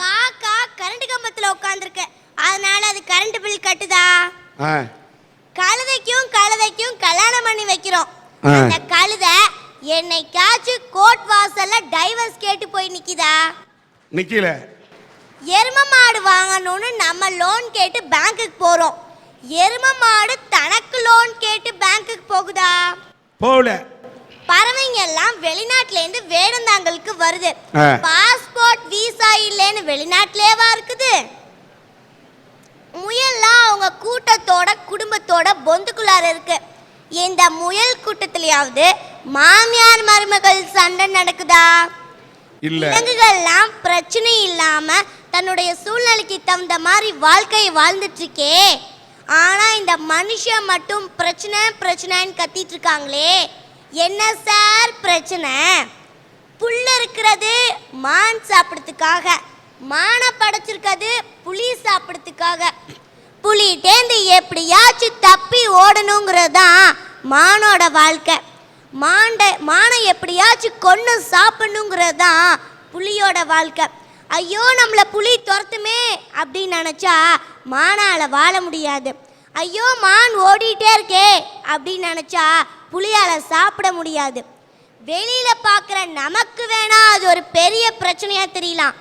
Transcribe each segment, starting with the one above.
காக்கா கரண்ட் கம்பத்துல உட்காந்துருக்கு அதனால அது கரண்ட் பில் கட்டுதா? கழுதைக்கும் கழுதைக்கும் கல்யாணம் பண்ணி வைக்கிறோம். அந்த கழுதை என்னைக்காச்சும் கோர்ட் வாசல்ல டைவர்ஸ் கேட்டு போய் நிக்குதா? நிக்கல. எரும மாடு வாங்கணும்னு நம்ம லோன் கேட்டு பேங்க்குக்கு போறோம். எரும மாடு தனக்கு லோன் கேட்டு பேங்க்குக்கு போகுதா? போகல. பறவைங்க எல்லாம் வெளிநாட்டுல இருந்து வேடந்தாங்களுக்கு வருது. இல்லைன்னு வெளிநாட்டிலேவா இருக்குது? முயல்லாம் அவங்க கூட்டத்தோட குடும்பத்தோட பொந்துக்குள்ளார இருக்கு. இந்த முயல் கூட்டத்திலயாவது மாமியார் மருமகள் சண்டை நடக்குதா? இல்ல. விலங்குகள்லாம் பிரச்சனை இல்லாம தன்னுடைய சூழ்நிலைக்கு தகுந்த மாதிரி வாழ்க்கையை வாழ்ந்துட்டு இருக்கே ஆனா இந்த மனுஷன் மட்டும் பிரச்சனை பிரச்சனைன்னு கத்திட்டு இருக்காங்களே என்ன சார் பிரச்சனை? புல் இருக்கிறது மான் சாப்பிடுறதுக்காக. மானை படைச்சிருக்கிறது புலி சாப்பிட்றதுக்காக. புலி டேந்து எப்படியாச்சும் தப்பி ஓடணுங்கிறது தான் மானோட வாழ்க்கை. மாண்டை மானை எப்படியாச்சும் கொன்று சாப்பிடணுங்கிறது தான் புலியோட வாழ்க்கை. ஐயோ நம்மளை புலி துரத்துமே அப்படின்னு நினச்சா மானால் வாழ முடியாது. ஐயோ மான் ஓடிட்டே இருக்கே அப்படின்னு நினச்சா புளியால் சாப்பிட முடியாது. வெளியில் பார்க்குற நமக்கு வேணா அது ஒரு பெரிய பிரச்சனையாக தெரியலாம்.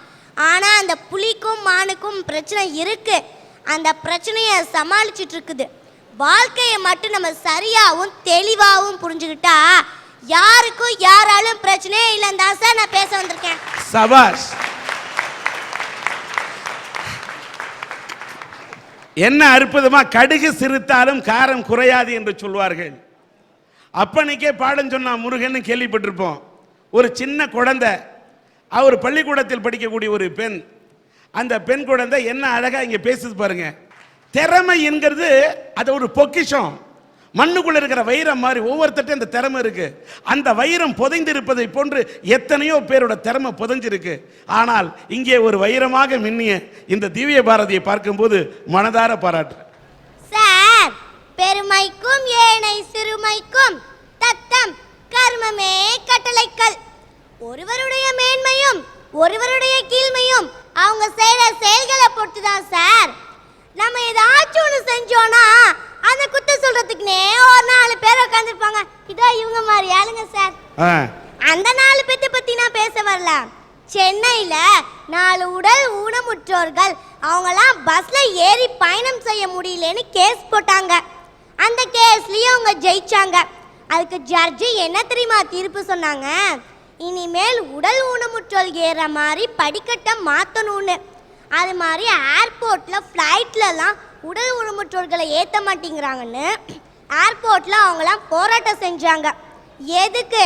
ஆனால் அந்த புலிக்கும் மானுக்கும் பிரச்சனை இருக்குது அந்த பிரச்சனையை சமாளிச்சுட்டு இருக்குது வாழ்க்கையை மட்டும் நம்ம சரியாகவும் தெளிவாகவும் புரிஞ்சுக்கிட்டா யாருக்கும் யாராலும் பிரச்சனையே இல்லைன்னு தான் சார் நான் பேச வந்திருக்கேன். சபாஷ். என்ன அற்புதமா கடுகு சிறுத்தாலும் காரம் குறையாது என்று சொல்வார்கள். அப்பனுக்கே பாடம் சொன்னா முருகன்னு கேள்விப்பட்டிருப்போம். ஒரு சின்ன குழந்தை அவர் பள்ளிக்கூடத்தில் படிக்கக்கூடிய ஒரு பெண். அந்த பெண் குழந்தை என்ன அழகாக இங்கே பேசுது பாருங்க. திறமை என்கிறது அது ஒரு பொக்கிஷம். மண்ணுக்குள்ள இருக்கிற வைரம் மாதிரி ஒவ்வொருத்தட்டும் அந்த திறமை இருக்கு. அந்த வைரம் புதைந்திருப்பதை போன்று எத்தனையோ பேரோட திறமை புதைஞ்சிருக்கு. ஆனால் இங்கே ஒரு வைரமாக மின்னிய இந்த திவ்ய பாரதியை பார்க்கும்போது மனதார பாராட்டு. சார் பெருமைக்கும் ஏனை சிறுமைக்கும் தத்தம் கர்மமே கட்டளைக்கல் ஒருவருடைய மேன்மையும் ஒருவருடைய கீழ்மையும் அவங்க செய்யற செயல்களை பொறுத்து தான் சார் நம்ம ஏதாச்சும் ஒன்று செஞ்சோன்னா அந்த குத்த சொல்றதுக்குனே ஒரு நாலு பேர் உட்காந்துருப்பாங்க இதோ இவங்க மாதிரி ஆளுங்க சார். அந்த நாலு பேத்தை பத்தி நான் பேச வரல. சென்னையில நாலு உடல் ஊனமுற்றோர்கள் அவங்கலாம் பஸ்ல ஏறி பயணம் செய்ய முடியலன்னு கேஸ் போட்டாங்க. அந்த கேஸ்லயும் அவங்க ஜெயிச்சாங்க. அதுக்கு ஜட்ஜு என்ன தெரியுமா தீர்ப்பு சொன்னாங்க? இனிமேல் உடல் ஊனமுற்றோர் ஏற மாதிரி படிக்கட்டை மாற்றணும்னு அது மாதிரி ஏர்போர்ட்டில் ஃப்ளைட்லலாம் உடல் ஊனமுற்றோர்களை ஏற்ற மாட்டேங்கிறாங்கன்னு. ஏர்போர்ட்டில் அவங்களாம் போராட்டம் செஞ்சாங்க. எதுக்கு?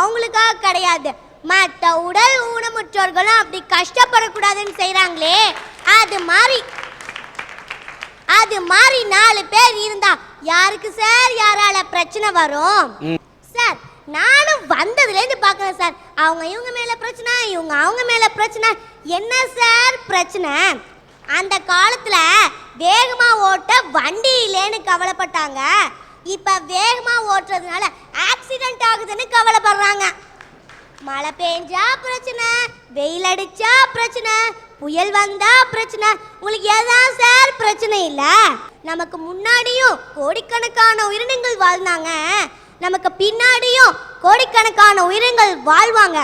அவங்களுக்காக கிடையாது. மற்ற உடல் ஊனமுற்றோர்களும் அப்படி கஷ்டப்படக்கூடாதுன்னு செய்கிறாங்களே அது மாதிரி அது மாதிரி நாலு பேர் இருந்தா யாருக்கு சார்? யாரால பிரச்சனை வரும்? சார் நானும் வந்ததுலேருந்து பார்க்குறேன் சார். அவங்க இவங்க மேலே பிரச்சனை இவங்க அவங்க மேலே பிரச்சனை. என்ன சார் பிரச்சனை? அந்த காலத்தில் வேகமாக ஓட்ட வண்டி இல்லைன்னு கவலைப்பட்டாங்க. இப்போ வேகமாக ஓட்டுறதுனால ஆக்சிடென்ட் ஆகுதுன்னு கவலைப்படுறாங்க. மழை பெஞ்சா பிரச்சனை வெயில் அடிச்சா பிரச்சனை புயல் வந்தா பிரச்சனை. உங்களுக்கு எதான் சார் பிரச்சனை இல்ல? நமக்கு முன்னாடியும் கோடிக்கணக்கான உயிரினங்கள் வாழ்ந்தாங்க. நமக்கு பின்னாடியும் கோடிக்கணக்கான உயிரினங்கள் வாழ்வாங்க.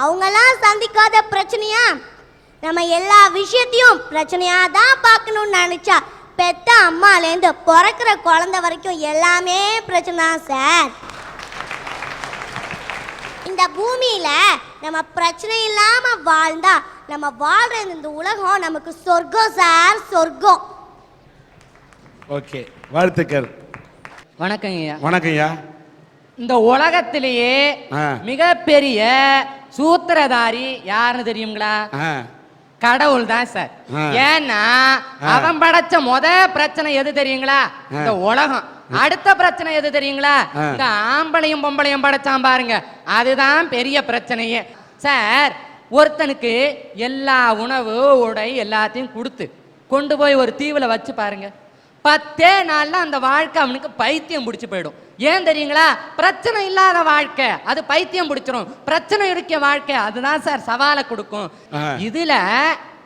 அவங்கெல்லாம் சந்திக்காத பிரச்சனையா? நம்ம எல்லா விஷயத்தையும் பிரச்சனையா தான் பார்க்கணும்னு நினைச்சா பெத்த அம்மாலேருந்து பிறக்கிற குழந்தை வரைக்கும் எல்லாமே பிரச்சனை தான் சார். இந்த பூமியில நம்ம பிரச்சனை இல்லாம வாழ்ந்தா நம்ம வாழ்ற இந்த உலகம் நமக்கு சொர்க்கம் சார் சொர்க்கம். ஓகே வாழ்த்துக்கள். வணக்கம் ஐயா. வணக்கம் ஐயா. இந்த உலகத்திலேயே. மிகப்பெரிய சூத்திரதாரி யாருன்னு தெரியுங்களா? கடவுள் தான் சார். ஏன்னா. அவன் படைச்ச முத பிரச்சனை எது தெரியுங்களா? இந்த உலகம். அடுத்த பிரச்சனை எது தெரியுங்களா. இந்த ஆம்பளையும் பொம்பளையும் படைச்சான் பாருங்க. அதுதான் பெரிய பிரச்சனையே. சார் ஒருத்தனுக்கு எல்லா உணவு உடை எல்லாத்தையும் கொடுத்து கொண்டு போய் ஒரு தீவுல வச்சு பாருங்க. பத்தே நாள்ல அந்த வாழ்க்கை அவனுக்கு பைத்தியம் பிடிச்சு போயிடும். ஏன் தெரியுங்களா? பிரச்சனை இல்லாத வாழ்க்கை அது பைத்தியம் பிடிச்சிரும். பிரச்சனை இருக்க வாழ்க்கை அதுதான் சார் சவாலை கொடுக்கும். இதுல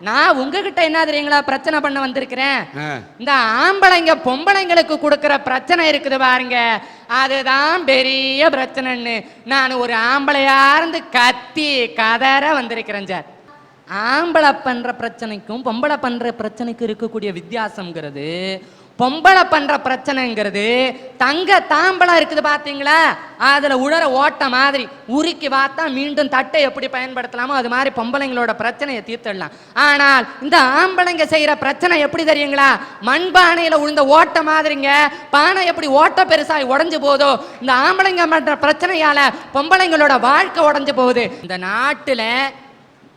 நான் உங்ககிட்ட என்ன தெரியுங்களா பிரச்சனை பண்ண வந்திருக்கிறேன். இந்த ஆம்பளைங்க பொம்பளைங்களுக்கு கொடுக்கிற பிரச்சனை இருக்குது பாருங்க. அதுதான் பெரிய பிரச்சனைன்னு. நான் ஒரு ஆம்பளையா இருந்து கத்தி கதற வந்திருக்கிறேன் சார். ஆம்பளை பண்ற பிரச்சனைக்கும் பொம்பளை பண்ற பிரச்சனைக்கும் இருக்கக்கூடிய வித்தியாசம்ங்கிறது பொம்பளை பண்ற பிரச்சனைங்கிறது தங்க தாம்பளம் இருக்குது பாத்தீங்களா? அதுல உழற ஓட்ட மாதிரி உருக்கி பார்த்தா மீண்டும் தட்டை எப்படி பயன்படுத்தலாமோ அது மாதிரி பொம்பளைங்களோட பிரச்சனையை தீர்த்திடலாம். ஆனால் இந்த ஆம்பளைங்க செய்யற பிரச்சனை எப்படி தெரியுங்களா? மண்பானையில உழுந்த ஓட்ட மாதிரிங்க. பானை எப்படி ஓட்ட பெருசாகி உடஞ்சு போதோ இந்த ஆம்பளைங்க பண்ற பிரச்சனையால பொம்பளைங்களோட வாழ்க்கை உடஞ்சு போகுது. இந்த நாட்டுல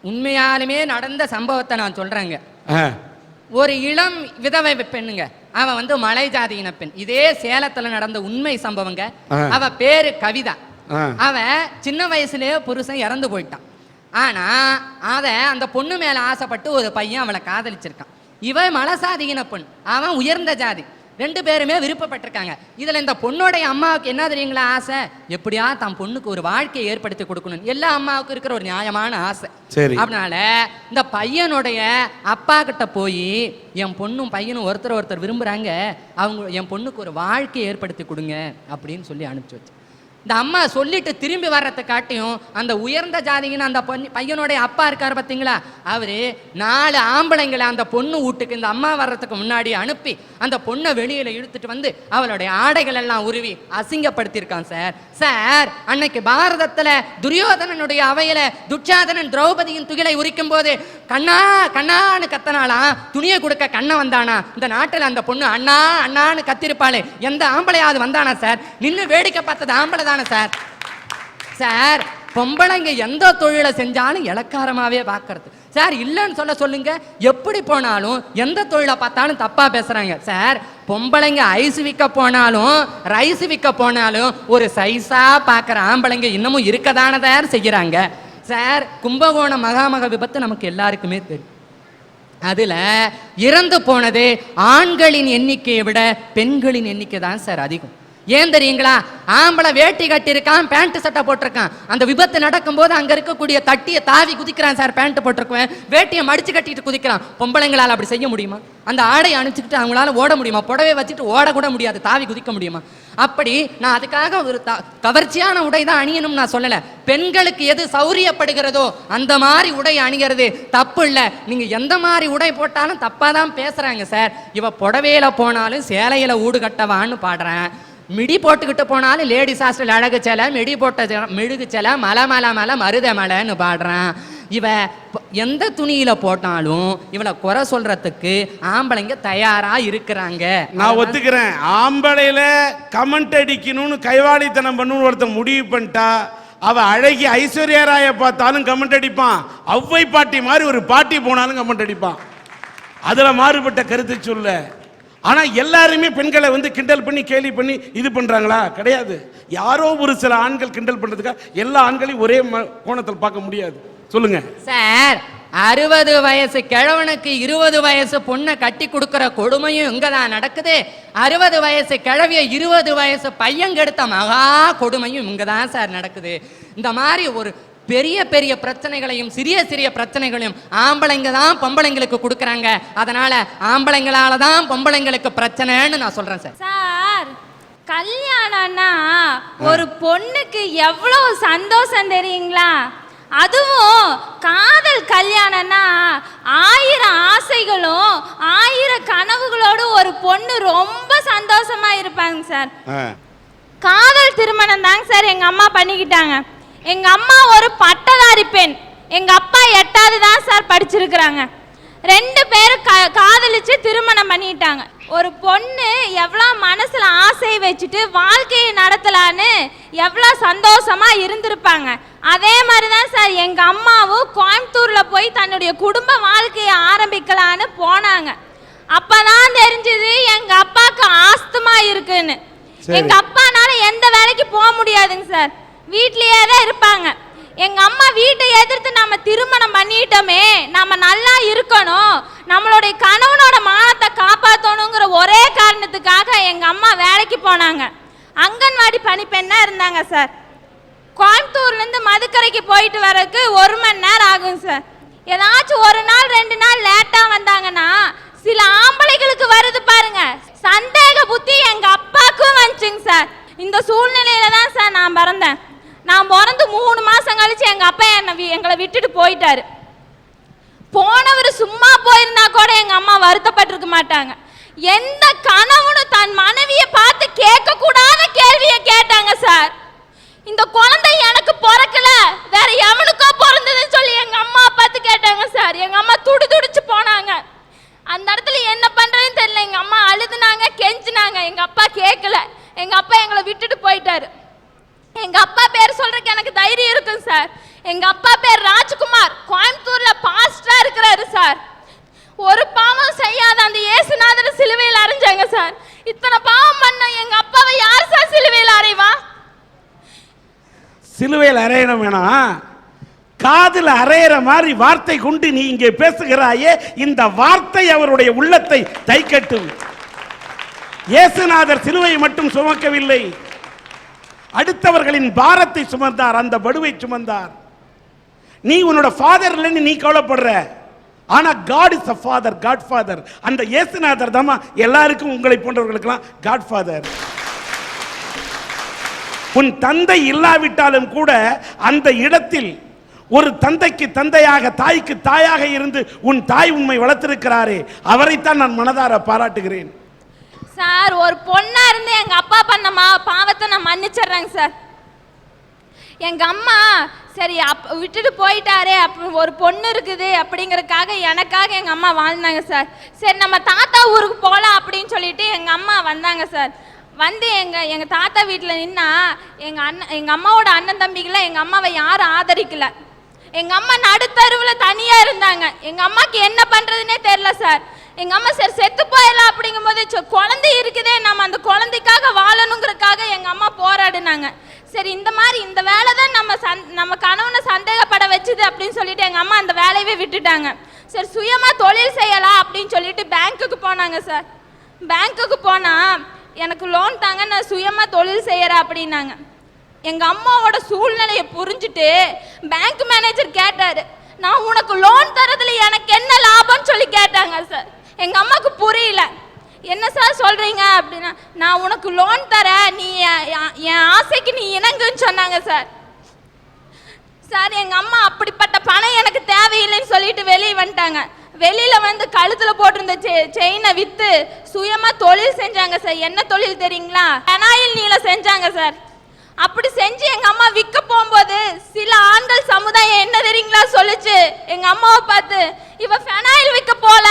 உண்மையாலுமே நடந்த சம்பவத்தை நான் சொல்றேங்க. ஒரு இளம் விதவை பெண்ணுங்க. அவன் வந்து மலை ஜாதியின பெண். இதே சேலத்துல நடந்த உண்மை சம்பவங்க. அவ பேரு கவிதா. ஆ. அவன் சின்ன வயசுலயே புருஷன் இறந்து போயிட்டான். ஆனா அத அந்த பொண்ணு மேல ஆசைப்பட்டு ஒரு பையன் அவளை காதலிச்சிருக்கான். இவன் மலசாதியின பெண். அவன் உயர்ந்த ஜாதி. ரெண்டு பேருமே விருப்பப்பட்டிருக்காங்க. இதுல இந்த பொண்ணோடைய அம்மாவுக்கு என்ன தெரியுங்களா ஆசை? எப்படியா தன் பொண்ணுக்கு ஒரு வாழ்க்கையை ஏற்படுத்தி கொடுக்கணும். எல்லா அம்மாவுக்கும் இருக்கிற ஒரு நியாயமான ஆசை. சரி. அதனால இந்த பையனுடைய அப்பா கிட்ட போய் என் பொண்ணும் பையனும் ஒருத்தர் ஒருத்தர் விரும்புறாங்க. அவங்க என் பொண்ணுக்கு ஒரு வாழ்க்கையை ஏற்படுத்தி கொடுங்க அப்படின்னு சொல்லி அனுப்பிச்சு வச்சு இந்த அம்மா சொல்லிட்டு திரும்பி வர்றதை காட்டியும் அந்த உயர்ந்த ஜாதிங்கன்னு அந்த பொண்ணு பையனுடைய அப்பா இருக்கார் பார்த்தீங்களா? அவர் நாலு ஆம்பளைங்களை அந்த பொண்ணு வீட்டுக்கு இந்த அம்மா வர்றதுக்கு முன்னாடி அனுப்பி அந்த பொண்ணை வெளியில் இழுத்துட்டு வந்து அவளுடைய ஆடைகள் எல்லாம் உருவி அசிங்கப்படுத்தியிருக்கான் சார். சார் அன்னைக்கு பாரதத்தில் துரியோதனனுடைய அவையில துட்சாதனன் திரௌபதியின் துகிலை உரிக்கும் போது கண்ணா கண்ணான்னு கத்தனாலாம் துணியை கொடுக்க கண்ணை வந்தானா? இந்த நாட்டில் அந்த பொண்ணு அண்ணா அண்ணான்னு கத்திருப்பாளே. எந்த ஆம்பளையாவது வந்தானா சார்? நின்று வேடிக்கை பார்த்தது ஆம்பளை தானே சார். சார் பொம்பளைங்க எந்த தொழிலை செஞ்சாலும் இலக்காரமாகவே பார்க்கறது சார் இல்லைன்னு சொல்ல சொல்லுங்க. எப்படி போனாலும் எந்த தொழிலை பார்த்தாலும் தப்பா பேசுறாங்க. சார் பொம்பளைங்க ஐஸ் விற்க போனாலும் ரைஸ் விற்க போனாலும் ஒரு சைஸா பார்க்குற ஆம்பளைங்க இன்னமும் இருக்கதான சார் செய்கிறாங்க சார் கும்பகோணம் மகாமக விபத்து நமக்கு எல்லாருக்குமே தெரியும். அதுல இறந்து போனது ஆண்களின் எண்ணிக்கையை விட பெண்களின் எண்ணிக்கை தான் சார் அதிகம். ஏன் தெரியுங்களா? ஆம்பளை வேட்டி கட்டியிருக்கான் பேண்ட் சட்டை போட்டிருக்கான். அந்த விபத்து நடக்கும்போது அங்கே இருக்கக்கூடிய தட்டியை தாவி குதிக்கிறான் சார் பேண்ட் போட்டிருக்குவேன். வேட்டியை மடிச்சு கட்டிட்டு குதிக்கிறான். பொம்பளைங்களால் அப்படி செய்ய முடியுமா? அந்த ஆடையை அணிச்சுக்கிட்டு அவங்களால ஓட முடியுமா? புடவை வச்சுட்டு ஓடக்கூட முடியாது தாவி குதிக்க முடியுமா? அப்படி நான் அதுக்காக ஒரு த- கவர்ச்சியான உடை தான் அணியணும் நான் சொல்லலை. பெண்களுக்கு எது சௌரியப்படுகிறதோ அந்த மாதிரி உடை அணிகிறது தப்பு இல்லை. நீங்கள் எந்த மாதிரி உடை போட்டாலும் தப்பாக தான் பேசுகிறாங்க சார். இவ புடவையில் போனாலும் சேலையில் ஊடு கட்டவான்னு பாடுறேன். மிடி போட்டுக்கிட்டு போனாலும் லேடிஸ் ஹாஸ்டல் அழகு சேலை மிடி போட்ட ஜ- மெழுகு சேலை மலை மலை மலை மருத மலைன்னு பாடுறான். இவ எந்த துணியில போட்டாலும் இவளை குறை சொல்றதுக்கு ஆம்பளைங்க தயாரா இருக்கிறாங்க. நான் ஒத்துக்கிறேன். ஆம்பளையில கமெண்ட் அடிக்கணும்னு கைவாளித்தனம் பண்ணணும்னு ஒருத்தன் முடிவு பண்ணிட்டா அவ அழகி ஐஸ்வர்யா ராய பார்த்தாலும் கமெண்ட் அடிப்பான். ஔவை பாட்டி மாதிரி ஒரு பாட்டி போனாலும் கமெண்ட் அடிப்பான். அதுல மாறுபட்ட கருத்து சொல்ல. ஆனால் எல்லாருமே பெண்களை வந்து கிண்டல் பண்ணி கேலி பண்ணி இது பண்ணுறாங்களா கிடையாது. யாரோ ஒரு சில ஆண்கள் கிண்டல் பண்ணுறதுக்காக எல்லா ஆண்களையும் ஒரே ம- கோணத்தில் பார்க்க முடியாது. சொல்லுங்க. சார் அறுபது வயசு கிழவனுக்கு இருபது வயசு பொண்ணை கட்டி கொடுக்குற கொடுமையும் இங்க தான் நடக்குது. அறுபது வயசு கிழவிய இருபது வயசு பையன் கெடுத்த மகா கொடுமையும் இங்க தான் சார் நடக்குது. இந்த மாதிரி ஒரு பெரிய பெரிய பிரச்சனைகளையும் சிறிய சிறிய பிரச்சனைகளையும் ஆம்பளைங்க தான் பொம்பளைங்களுக்கு கொடுக்குறாங்க. அதனால ஆம்பளைங்களால தான் பொம்பளைங்களுக்கு பிரச்சனைன்னு நான் சொல்றேன் சார். சார் கல்யாணம்னா ஒரு பொண்ணுக்கு எவ்வளவு சந்தோஷம் தெரியுங்களா? அதுவும் காதல் கல்யாணம்னா ஆயிரம் ஆசைகளும் ஆயிரம் கனவுகளோடு ஒரு பொண்ணு ரொம்ப சந்தோஷமா இருப்பாங்க சார். காதல் திருமணம் தாங்க சார் எங்க அம்மா பண்ணிக்கிட்டாங்க. எங்க அம்மா ஒரு பட்டதாரி பெண். எங்க அப்பா எட்டாவது தான் சார் படிச்சிருக்கிறாங்க. ரெண்டு பேரும் க காதலிச்சு திருமணம் பண்ணிட்டாங்க. ஒரு பொண்ணு எவ்வளோ மனசுல ஆசையை வச்சுட்டு வாழ்க்கையை நடத்தலான்னு எவ்வளோ சந்தோஷமா இருந்திருப்பாங்க. அதே மாதிரி தான் சார் எங்க அம்மாவும் கோயம்புத்தூர்ல போய் தன்னுடைய குடும்ப வாழ்க்கையை ஆரம்பிக்கலான்னு போனாங்க. அப்பதான் தெரிஞ்சது எங்க அப்பாவுக்கு ஆஸ்துமா இருக்குன்னு. சரி. எங்க அப்பானால எந்த வேலைக்கு போக முடியாதுங்க சார் வீட்லயே தான் இருப்பாங்க. எங்க அம்மா வீட்டை எதிர்த்து நாம திருமணம் பண்ணிட்டோமே நம்ம நல்லா இருக்கணும். நம்மளுடைய கணவனோட மானத்தை காப்பாற்றணுங்கிற ஒரே காரணத்துக்காக எங்கள் அம்மா வேலைக்கு போனாங்க. அங்கன்வாடி பணிப்பெண்ணா இருந்தாங்க சார். கோயம்புத்தூர்லேருந்து மதுக்கரைக்கு போயிட்டு வரதுக்கு ஒரு மணி நேரம் ஆகும் சார். ஏதாச்சும் ஒரு நாள் ரெண்டு நாள் லேட்டாக வந்தாங்கன்னா சில ஆம்பளைகளுக்கு வருது பாருங்க. சந்தேக புத்தி எங்க அப்பாவுக்கும் வந்துச்சுங்க சார். இந்த சூழ்நிலையில தான் சார் நான் பிறந்தேன். நான் பிறந்து மூணு மாசம் கழிச்சு எங்க அப்பா என்னை எங்களை விட்டுட்டு போயிட்டாரு. போனவர் சும்மா போயிருந்தா கூட எங்க அம்மா வருத்தப்பட்டிருக்க மாட்டாங்க. எந்த கணவனும் தன் மனைவியை பார்த்து கேட்க கூடாத கேள்வியை கேட்டாங்க சார். இந்த குழந்தை எனக்கு பிறக்கல வேற எவனுக்கோ பிறந்ததுன்னு சொல்லி எங்க அம்மா பார்த்து கேட்டாங்க சார். எங்க அம்மா துடி துடிச்சு போனாங்க. அந்த இடத்துல என்ன பண்றதுன்னு தெரியல. எங்க அம்மா அழுதுனாங்க கெஞ்சினாங்க. எங்க அப்பா கேட்கல. எங்க அப்பா எங்களை விட்டுட்டு போயிட்டாரு. எங்க அப்பா பேர் சொல்றதுக்கு எனக்கு தைரியம் இருக்கும் சார். எங்க அப்பா பேர் ராஜ்குமார். கோயம்புத்தூர்ல பாஸ்டரா இருக்கிறாரு சார். ஒரு பாவம் செய்யாத அந்த இயேசுநாதர் சிலுவையில் அரைஞ்சாங்க சார். இத்தனை பாவம் பண்ண எங்க அப்பாவை யார் சார் சிலுவையில் அறைவா? சிலுவையில் அறையணும் வேணாம் காதில் அறையிற மாதிரி வார்த்தை கொண்டு நீ இங்கே பேசுகிறாயே இந்த வார்த்தை அவருடைய உள்ளத்தை தைக்கட்டும். இயேசுநாதர் சிலுவை மட்டும் சுமக்கவில்லை. அடுத்தவர்களின் பாரத்தை சுமந்தார் அந்த படுவை சுமந்தார். நீ உன்னோட ஃபாதர் இல்லைன்னு நீ கவலைப்படுற. ஆனா God is a father God father அந்த இயேசுநாதர் தாமா எல்லாருக்கும் உங்களை போன்றவர்களுக்கெல்லாம் காட் ஃபாதர் உன் தந்தை இல்லாவிட்டாலும் கூட அந்த இடத்தில் ஒரு தந்தைக்கு தந்தையாக தாய்க்கு தாயாக இருந்து உன் தாய் உண்மை வளர்த்திருக்கிறாரே அவரைத்தான் நான் மனதார பாராட்டுகிறேன். சார் ஒரு பொண்ணா இருந்து எங்க அப்பா பண்ண மா சார். எங்கள் அம்மா சரி அப் விட்டுட்டு போயிட்டாரே அப்போ ஒரு பொண்ணு இருக்குது அப்படிங்கிறதுக்காக எனக்காக எங்கள் அம்மா வாழ்ந்தாங்க சார். சரி நம்ம தாத்தா ஊருக்கு போகலாம் அப்படின்னு சொல்லிட்டு எங்கள் அம்மா வந்தாங்க சார். வந்து எங்கள் எங்கள் தாத்தா வீட்டில் நின்னா எங்கள் அண்ணன் எங்கள் அம்மாவோட அண்ணன் தம்பிகளை எங்கள் அம்மாவை யாரும் ஆதரிக்கல. எங்கள் அம்மா நடுத்தருவில் தனியாக இருந்தாங்க. எங்கள் அம்மாவுக்கு என்ன பண்ணுறதுனே தெரியல சார். எங்கள் அம்மா சார் செத்து போயிடலாம் அப்படிங்கும்போது சரி, குழந்தை இருக்குதே நம்ம அந்த குழந்தை சொன்னாங்க. சரி இந்த மாதிரி இந்த வேலை தான் நம்ம சந் நம்ம கணவனை சந்தேகப்பட வச்சுது அப்படின்னு சொல்லிட்டு எங்கள் அம்மா அந்த வேலையவே விட்டுட்டாங்க. சரி சுயமாக தொழில் செய்யலாம் அப்படின்னு சொல்லிட்டு பேங்க்குக்கு போனாங்க சார். பேங்க்குக்கு போனால் எனக்கு லோன் தாங்க நான் சுயமாக தொழில் செய்கிறேன் அப்படின்னாங்க. எங்கள் அம்மாவோட சூழ்நிலையை புரிஞ்சுட்டு பேங்க் மேனேஜர் கேட்டார். நான் உனக்கு லோன் தரதுல எனக்கு என்ன லாபம்னு சொல்லி கேட்டாங்க சார். எங்கள் அம்மாவுக்கு புரியல. என்ன சார் சொல்றீங்க அப்படின்னா நான் உனக்கு லோன் தரேன் நீ என் என்- ஆசைக்கு நீ இணங்குன்னு சொன்னாங்க சார் சார் எங்க அம்மா அப்படிப்பட்ட பணம் எனக்கு தேவையில்லைன்னு சொல்லிட்டு வெளியே வந்துட்டாங்க. வெளியில வந்து கழுத்துல போட்டிருந்த செயினை வித்து சுயமா தொழில் செஞ்சாங்க சார் என்ன தொழில் தெரியுங்களா? பெனாயில் நீல செஞ்சாங்க சார் அப்படி செஞ்சு எங்க அம்மா விற்க போகும்போது சில ஆண்கள் சமுதாயம் என்ன தெரியுங்களா சொல்லுச்சு? எங்க அம்மாவை பார்த்து இவ ஃபெனாயில் விற்க போல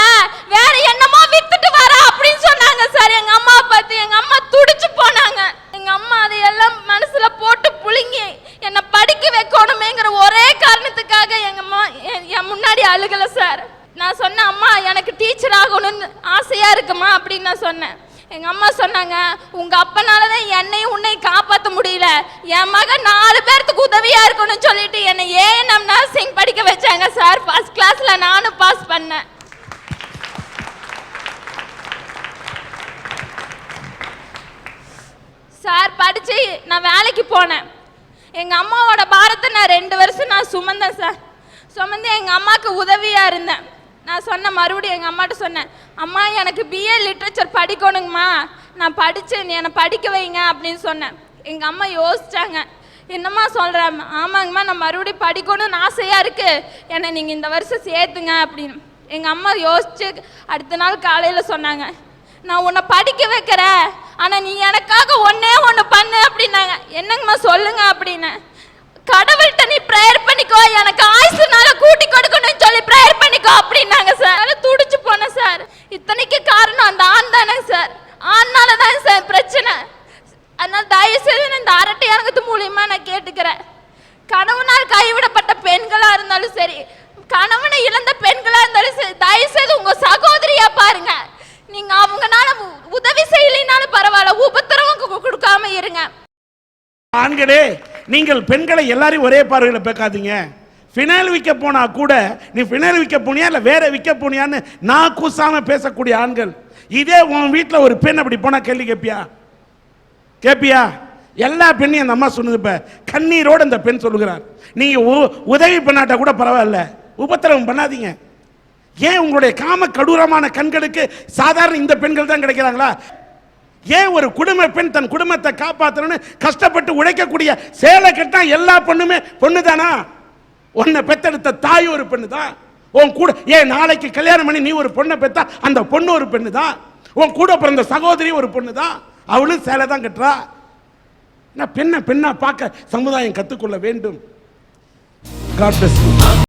வேற என்னமோ வித்துட்டு வரா அப்படின்னு சொன்னாங்க சார் எங்க அம்மாவை பார்த்து எங்க அம்மா துடிச்சு போனாங்க எங்க அம்மா அதையெல்லாம் மனசுல போட்டு புழுங்கி என்னை படிக்க வைக்கணுமேங்கிற ஒரே காரணத்துக்காக எங்க அம்மா என் என் முன்னாடி அழுகல சார் நான் சொன்னேன் அம்மா எனக்கு டீச்சர் ஆகணும்னு ஆசையா இருக்குமா அப்படின்னு நான் சொன்னேன். எங்க அம்மா சொன்னாங்க உங்க அப்பனால தான் என்னையும் உன்னையும் காப்பாற்ற முடியல. என் மகன் நாலு பேர்த்துக்கு உதவியா இருக்கணும்னு சொல்லிட்டு என்னை ஏஎன்எம் நர்சிங் படிக்க வச்சாங்க சார் ஃபர்ஸ்ட் கிளாஸ்ல நானும் பாஸ் பண்ணேன். சார் படித்து நான் வேலைக்கு போனேன். எங்கள் அம்மாவோட பாரத்தை நான் ரெண்டு வருஷம் நான் சுமந்தேன் சார் சுமந்து எங்கள் அம்மாவுக்கு உதவியா இருந்தேன். நான் சொன்ன மறுபடியும் எங்கள் அம்மாட்ட சொன்னேன் அம்மா எனக்கு பிஏ லிட்ரேச்சர் படிக்கணுங்கம்மா. நான் படித்து என்னை படிக்க வைங்க அப்படின்னு சொன்னேன். எங்கள் அம்மா யோசித்தாங்க என்னம்மா சொல்கிறேன் ஆமாங்கம்மா நான் மறுபடியும் படிக்கணும்னு ஆசையாக இருக்குது என்னை நீங்கள் இந்த வருஷம் சேர்த்துங்க அப்படின்னு. எங்கள் அம்மா யோசித்து அடுத்த நாள் காலையில் சொன்னாங்க. நான் உன்னை படிக்க வைக்கிறேன் ஆனால் நீ எனக்காக ஒன்றே ஒன்று பண்ணு அப்படின்னாங்க. என்னங்கம்மா சொல்லுங்க அப்படின்னு. கடவுள்கிட்ட நீ ப்ரேயர் பண்ணிக்கோ. எனக்கு ஆயுசுனால கூட்டி கொடுக்கணும்னு சொல்லி ப்ரேயர் பண்ணிக்கோ அப்படின்னாங்க சார் அதனால துடிச்சு போனேன் சார் இத்தனைக்கு காரணம் அந்த ஆண் தானே சார் ஆண்னால தான் சார் பிரச்சனை. அதனால தயவு செய்து இந்த அரட்டை அரங்கத்து மூலியமா நான் கேட்டுக்கிறேன். கணவனால் கைவிடப்பட்ட பெண்களா இருந்தாலும் சரி கணவனை இழந்த பெண்களா இருந்தாலும் சரி தயவு செய்து உங்க சகோதரியா பாருங்க. நீங்க அவங்கனால உ- உதவி செய்யலைனாலும் பரவாயில்ல உபத்திரவம் கு- கொடுக்காம இருங்க. ஆண்களே நீங்கள் பெண்களை எல்லாரையும் ஒரே பார்வையில் பேக்காதீங்க. ஃபினல் விற்க போனால் கூட நீ ஃபினைல் விற்க போனியா இல்லை வேற விற்க போனியான்னு நான் கூசாமல் பேசக்கூடிய ஆண்கள். இதே உன் வீட்டில் ஒரு பெண் அப்படி போனால் கேள்வி கேட்பியா கேட்பியா எல்லா பெண்ணையும் அந்த அம்மா சொன்னது இப்போ கண்ணீரோடு அந்த பெண் சொல்லுகிறார். நீங்கள் உ- உதவி பண்ணாட்டா கூட பரவாயில்ல. உபத்திரவம் பண்ணாதீங்க. ஏன் உங்களுடைய காம கடூரமான கண்களுக்கு சாதாரண இந்த பெண்கள் தான் கிடைக்கிறாங்களா? ஏன் ஒரு குடும்ப பெண் தன் குடும்பத்தை காப்பாற்றணும்னு கஷ்டப்பட்டு உழைக்கக்கூடிய சேலை கட்டினா எல்லா பொண்ணுமே பொண்ணு தானா உன்னை பெத்தெடுத்த தாய் ஒரு பெண்ணு தான் உன் கூட ஏன் நாளைக்கு கல்யாணம் பண்ணி நீ ஒரு பொண்ணை பெத்தா அந்த பொண்ணு ஒரு பெண்ணு தான் உன் கூட பிறந்த சகோதரி ஒரு பொண்ணு தான் அவளும் சேலை தான் கட்டுறா. நான் பெண்ணை பெண்ணா பார்க்க சமுதாயம் கற்றுக்கொள்ள வேண்டும். God plus